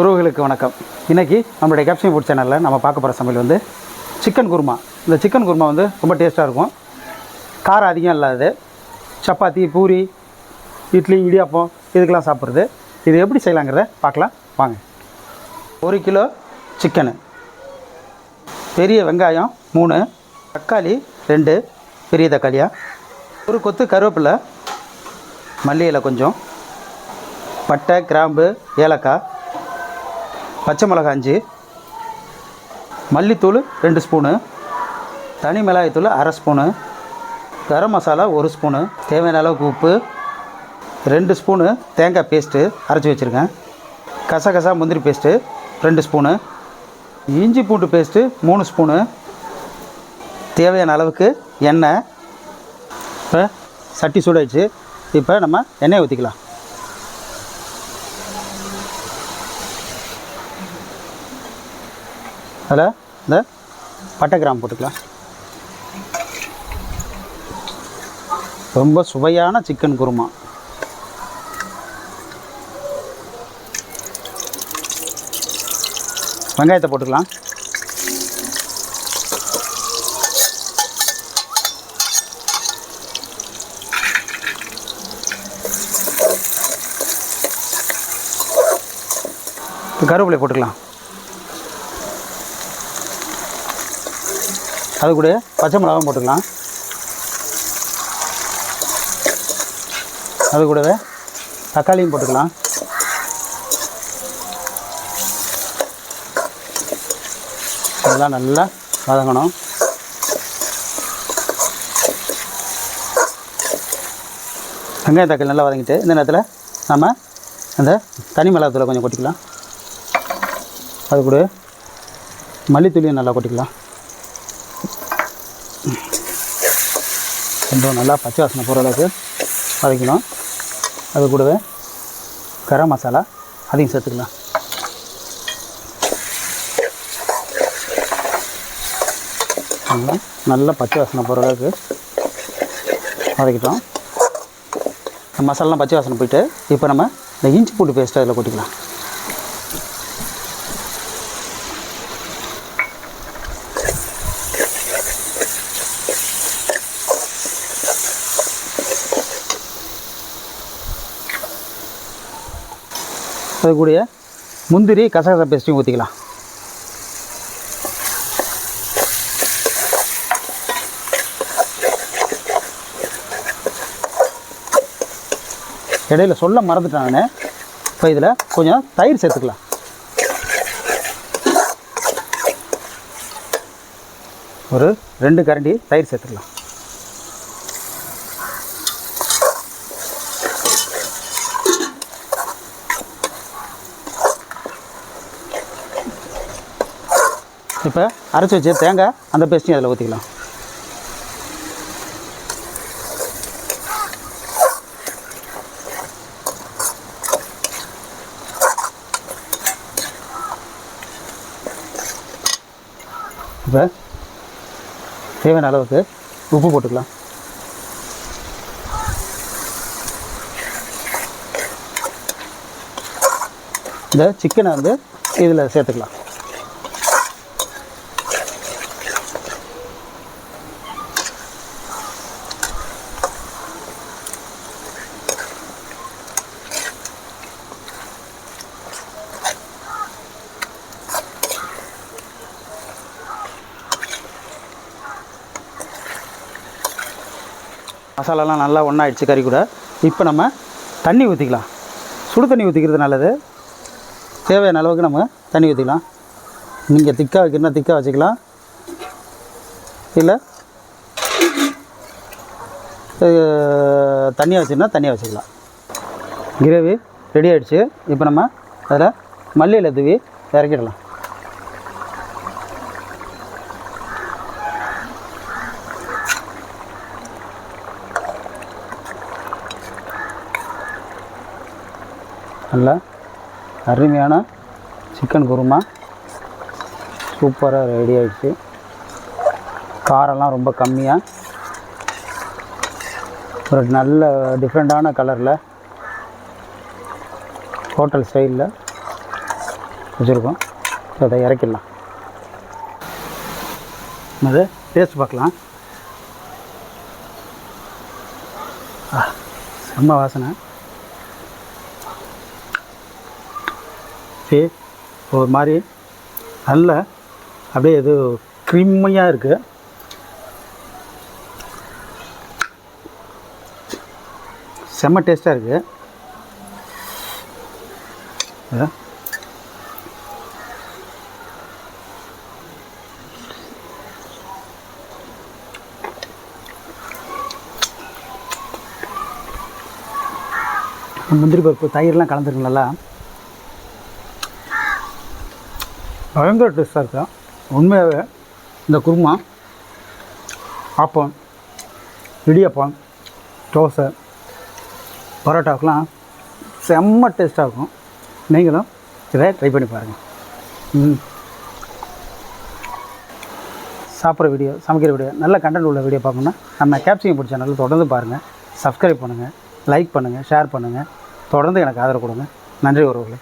உறவுகளுக்கு வணக்கம். இன்றைக்கி நம்மளுடைய கேப்சிங் ஃபுட் சேனலில் நம்ம பார்க்க போகிற சமையல் வந்து சிக்கன் குருமா. இந்த சிக்கன் குருமா வந்து ரொம்ப டேஸ்ட்டாக இருக்கும். காரம் அதிகம் இல்லாதது. சப்பாத்தி பூரி இட்லி இடியாப்பம் இதுக்கெல்லாம் சாப்பிட்றது. இது எப்படி செய்யலாங்கிறத பார்க்கலாம். வாங்க. ஒரு கிலோ சிக்கனு பெரிய வெங்காயம் மூணு தக்காளி ரெண்டு பெரிய தக்காளியாக ஒரு கொத்து கருவேப்பிலை மல்லியில் கொஞ்சம் பட்டை கிராம்பு ஏலக்காய் பச்சை மிளகாய் அஞ்சு மல்லித்தூள் ரெண்டு ஸ்பூனு தனி மிளகாய்த்தூள் அரை ஸ்பூனு கரம் மசாலா ஒரு ஸ்பூனு தேவையான அளவுக்கு உப்பு ரெண்டு ஸ்பூனு தேங்காய் பேஸ்ட்டு அரைச்சி வச்சுருக்கேன். கசகசா முந்திரி பேஸ்ட்டு ரெண்டு ஸ்பூனு இஞ்சி பூண்டு பேஸ்ட்டு மூணு ஸ்பூனு தேவையான அளவுக்கு எண்ணெய். இப்போ சட்டி சூடாயிடுச்சு. இப்போ நம்ம எண்ணெயை ஊற்றிக்கலாம் அதில் இந்த பட்டை கிராம் போட்டுக்கலாம். ரொம்ப சுவையான சிக்கன் குருமா. வெங்காயத்தை போட்டுக்கலாம். கருவேப்பிலை போட்டுக்கலாம். அது கூட பச்சை மிளகாவும் போட்டுக்கலாம். அது கூடவே தக்காளியும் போட்டுக்கலாம். அதெல்லாம் நல்லா வதங்கணும். வெங்காய தக்காளி நல்லா வதங்கிட்டு இந்த நேரத்தில் நம்ம அந்த தனி மிளகாத்தூளை கொஞ்சம் கொட்டிக்கலாம். அது கூட மல்லித்தூளியும் நல்லா கொட்டிக்கலாம். கொஞ்சம் நல்லா பச்சை வாசனை போகிற அளவுக்கு வதக்கணும் அது கூடவே கரம் மசாலா அதையும் சேர்த்துக்கலாம். நல்லா நல்லா பச்சை வாசனை போகிற அளவுக்கு வதக்கிட்டோம் மசாலாம் மசாலாலாம் பச்சை வாசனை போயிட்டு இப்போ நம்ம இந்த இஞ்சி பூண்டு பேஸ்ட்டு அதில் கொட்டிக்கலாம். அது கூடய முந்திரி கசகச பேஸ்ட்டையும் ஊற்றிக்கலாம் இடையில சொல்ல மறந்துட்டேன் நான். இப்போ இதில் கொஞ்சம் தயிர் சேர்த்துக்கலாம். ஒரு ரெண்டு கரண்டி தயிர் சேர்த்துக்கலாம். இப்போ அரைச்சி வச்சு தேங்காய் அந்த பேஸ்ட்டையும் அதில் ஊற்றிக்கலாம். இப்போ தேவையான அளவுக்கு உப்பு போட்டுக்கலாம். இந்த சிக்கனை வந்து இதில் சேர்த்துக்கலாம். மசாலாலாம் நல்லா ஒன்றாயிடுச்சு கறி கூட. இப்போ நம்ம தண்ணி ஊற்றிக்கலாம் சுடு தண்ணி ஊற்றிக்கிறது நல்லது. தேவையான அளவுக்கு நம்ம தண்ணி ஊற்றிக்கலாம் நீங்கள் திக்காக வைக்கிறனா திக்காக வச்சுக்கலாம். இல்லை தண்ணியாக வச்சுருந்தா தண்ணியாக வச்சுக்கலாம். கிரேவி ரெடி ஆகிடுச்சு இப்போ நம்ம அதில் மல்லியில் தூவி இறக்கிடலாம். நல்லா அருமையான சிக்கன் குருமா. சூப்பராக ரெடி ஆகிடுச்சு காரம்லாம் ரொம்ப கம்மியாக ஒரு நல்ல டிஃப்ரெண்ட்டான கலரில் ஹோட்டல் ஸ்டைலில் வச்சுருக்கோம். அதை இறக்கிடலாம். அது டேஸ்ட் பார்க்கலாம். ரொம்ப செம்ம வாசனை. அப்படியே ஒரு மாதிரி நல்ல அப்படியே இது க்ரீமியாக இருக்குது செம்ம டேஸ்ட்டாக இருக்குது முந்திரி பருப்பு தயிர்லாம் கலந்துருக்கு நல்லா பயங்கர டேஸ்ட்டாக இருக்கும் உண்மையாகவே இந்த குருமா ஆப்பம் இடியப்பம் தோசை பரோட்டாவுக்கெலாம் செம்ம டேஸ்ட்டாக இருக்கும். நீங்களும் இதை ட்ரை பண்ணி பாருங்கள் ம். சாப்பிட்ற வீடியோ சமைக்கிற வீடியோ நல்ல கண்டென்ட் உள்ள வீடியோ பார்க்கணுன்னா நம்ம கேப்சிங் பிடிச்ச சேனலில் தொடர்ந்து பாருங்கள் சப்ஸ்கிரைப் பண்ணுங்கள் லைக் பண்ணுங்கள் ஷேர் பண்ணுங்கள் தொடர்ந்து எனக்கு ஆதரவு கொடுங்க. நன்றி உறவுகளே.